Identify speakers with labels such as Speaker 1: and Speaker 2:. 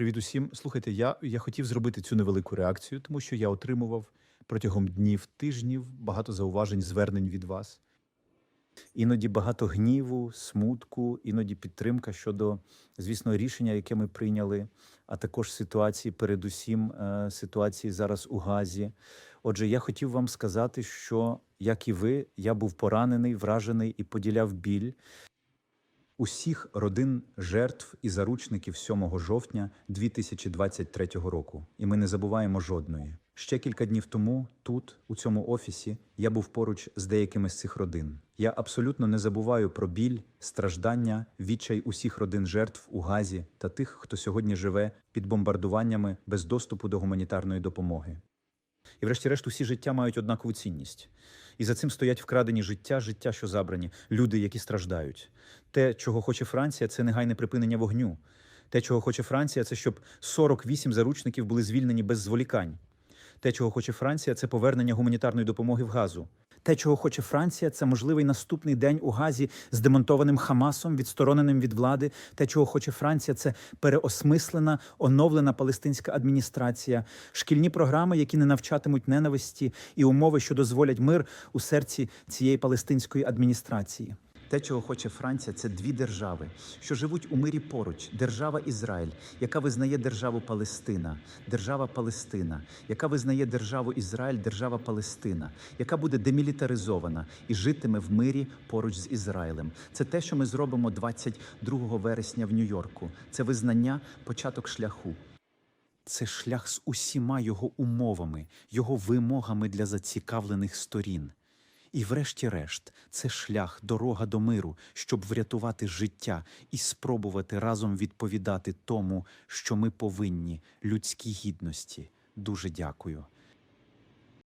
Speaker 1: Привіт усім. Слухайте, я, я хотів зробити цю невелику реакцію, тому що я отримував протягом днів, тижнів багато зауважень, звернень від вас. Іноді багато гніву, смутку, іноді підтримка щодо, звісно, рішення, яке ми прийняли, а також ситуації, передусім е, ситуації зараз у Газі. Отже, я хотів вам сказати, що, як і ви, я був поранений, вражений і поділяв біль усіх родин жертв і заручників 7 жовтня 2023 року. І ми не забуваємо жодної. Ще кілька днів тому, тут, у цьому офісі, я був поруч з деякими з цих родин. Я абсолютно не забуваю про біль, страждання, відчай усіх родин жертв у Газі та тих, хто сьогодні живе під бомбардуваннями без доступу до гуманітарної допомоги. І, врешті-решт, усі життя мають однакову цінність. І за цим стоять вкрадені життя, життя, що забрані, люди, які страждають. Те, чого хоче Франція, це негайне припинення вогню. Те, чого хоче Франція, це щоб 48 заручників були звільнені без зволікань. Те, чого хоче Франція, це повернення гуманітарної допомоги в газу. Те, чого хоче Франція, це можливий наступний день у Газі з демонтованим Хамасом, відстороненим від влади. Те, чого хоче Франція, це переосмислена, оновлена палестинська адміністрація, шкільні програми, які не навчатимуть ненависті, і умови, що дозволять мир у серці цієї палестинської адміністрації. Те, чого хоче Франція, це дві держави, що живуть у мирі поруч: держава Ізраїль, яка визнає державу Палестина, держава Палестина, яка визнає державу Ізраїль, держава Палестина, яка буде демілітаризована і житиме в мирі поруч з Ізраїлем. Це те, що ми зробимо 22 вересня в Нью-Йорку. Це визнання, початок шляху. Це шлях з усіма його умовами, його вимогами для зацікавлених сторін. І, врешті-решт, це шлях, дорога до миру, щоб врятувати життя і спробувати разом відповідати тому, що ми повинні людській гідності. Дуже дякую.